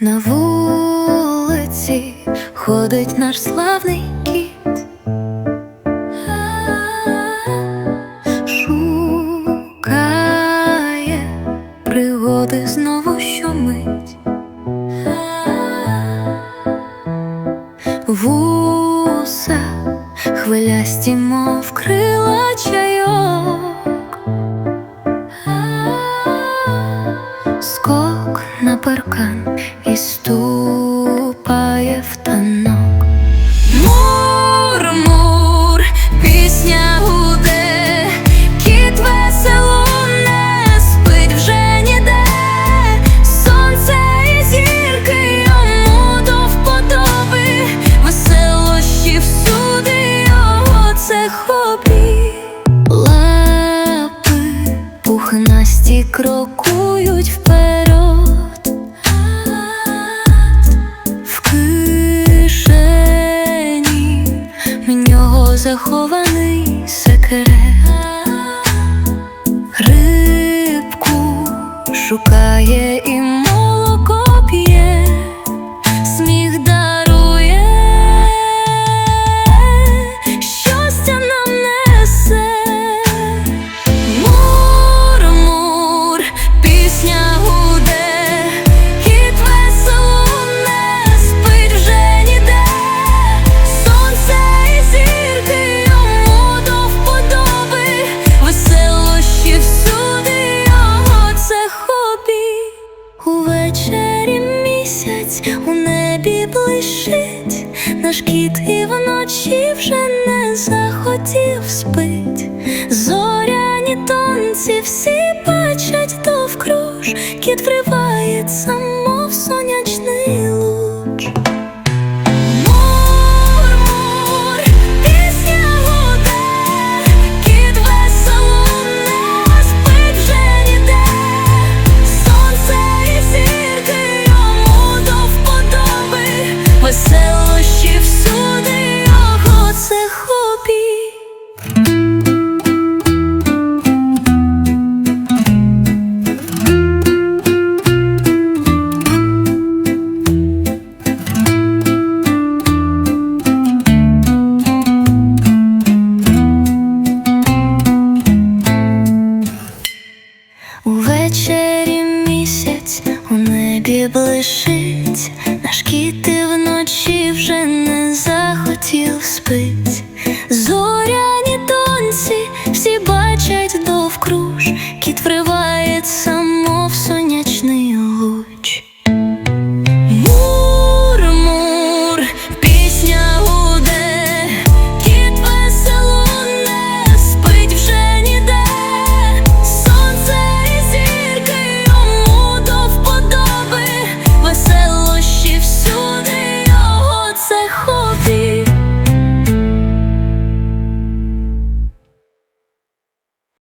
На вулиці ходить наш славний кіт, шукає пригоди знову щомить. Вуса хвилясті, мов крила чайок. Скок на паркан і ступає в танок. Мур-мур, пісня гуде, кіт весело не спить вже ніде. Сонце і зірки йому до вподоби, веселощі всюди його це хобі. Лапи пухнасті крокують вперед, захований секрет. Рибку шукає і блищить, наш кіт і вночі вже не захотів спить. Зоряні танці всі бачать довкруж, кіт вривається, мов сонячний луч. тобі блищить, наш кіт ти вночі вже не захотів спить. Зоряні тонці всі.